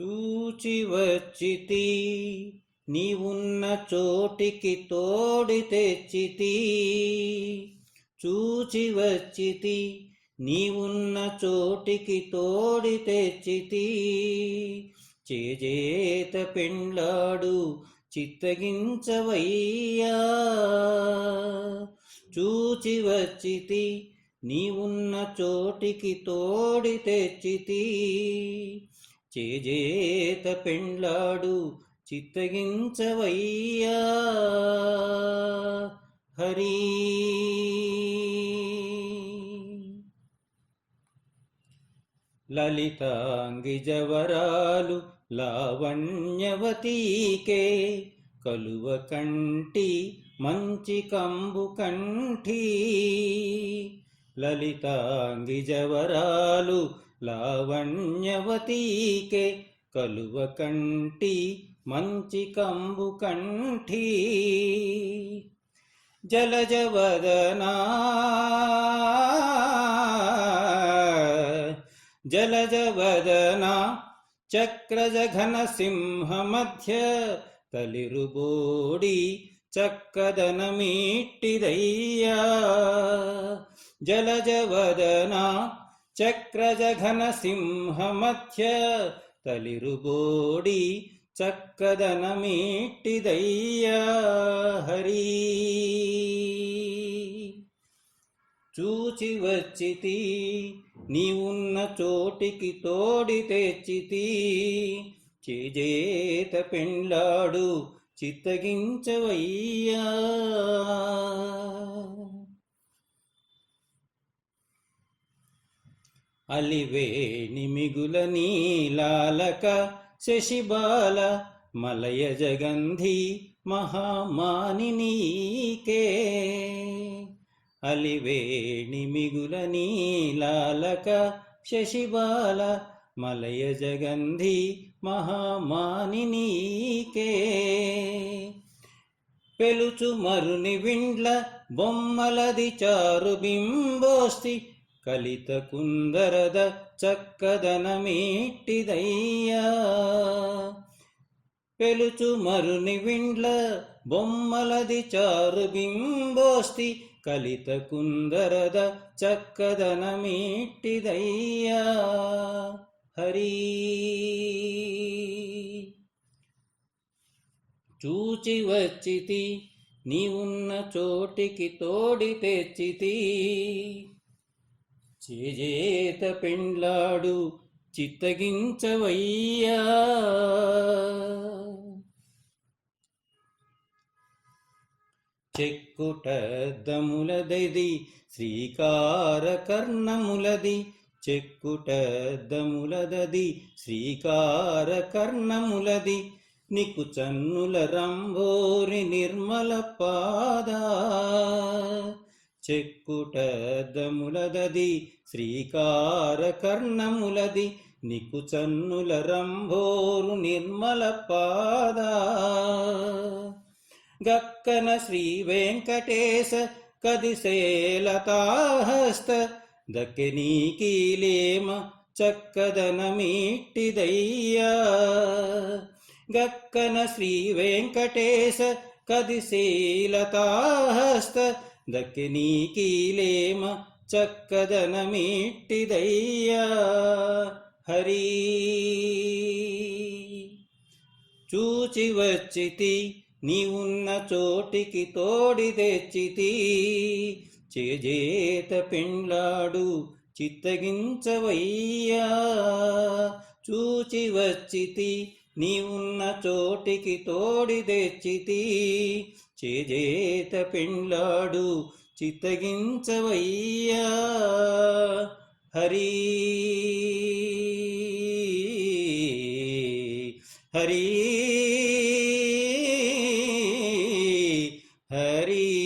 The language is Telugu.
చూచి వచ్చితి నీవున్న చోటికి తోడి తెచ్చితి. చూచి వచ్చితి నీవున్న చోటికి తోడి తెచ్చితి. చేజేత పెండ్లాడు చిత్తగించవయ్యా. చూచి వచ్చితి నీవున్న చోటికి తోడి తెచ్చితి. చేజేత పెండ్లాడు చిత్తగించవయ్యా హరి. లలితాంగి జవరాలు లావణ్యవతీకే కలువ కంటి మంచి కంబు కంఠీ. లలితాంగి జవరాలు లావణ్యవతీకే కలువ కంటి మంచి కంబు కంఠి. జలజవదనా జలజవదనా చక్రజఘన సింహ మధ్య తలిరుబోడి చక్కదనమీట్టిదయ్యా జలజవదనా చక్రజఘన సింహ మధ్య తలిరుబోడి చక్కదనమీట్టిదయ్యా హరి. చూచి వచ్చితి నీవున్న చోటికి తోడి తెచ్చితి చేజేత పెండ్లాడు చిత్తగించవయ్యా. అలివేణి మిగుల నీలాలక శశిబాల మలయ జగంధి మహామాని నీకే. అలివేణి మిగుల నీలాలక శశిబాల మలయ జగంధి మహామాని నీకే. పెలుచు మరుని విండ్ల బొమ్మలది చారు బింబోస్తి కలిತ ಕುಂದರದ ಚಕ್ಕದನ ಮೀಟ್ಟಿದಯ್ಯ పెలుచు మరుని విండ్ల బొమ్మలది చారు బింబోస్తి కలిత కుందరద చక్కదనమీటిదయ్యా. హరి చూచి వచ్చితి నీవున్న చోటికి తోడి తెచ్చితి. చేజేత పెండ్లాడు చిత్తగించవయ్యా. చెక్కుటద్దములదది శ్రీకార కర్ణములది చెక్కుటద్దములదది శ్రీకార కర్ణములది నీకు చన్నుల రంభోరి నిర్మల పాదా. చెక్కుటద్దములదది శ్రీకార కర్ణములది నీకు చన్నుల రంభోరు నిర్మల పాద. గక్కన శ్రీ వెంకటేశ కదిశేలతాహస్త దక్కె నీకీలేమ చక్కదనమీట్టిదయ్యా. గక్కన శ్రీ వెంకటేశ కదిశీలతాహస్త దక్కె నీకీలేమ చక్కదనమీట్టిదయ్యా హరి చూచి వచ్చితి నీవున్న చోటికి తోడి తెచ్చితి చేజేత పెండ్లాడు చిత్తగించవయ్యా చూచి వచ్చితి నీ ఉన్న చోటికి తోడి తెచ్చితి చేజేత పెండ్లాడు చిత్తగించవయ్యా. హరి హరి హరి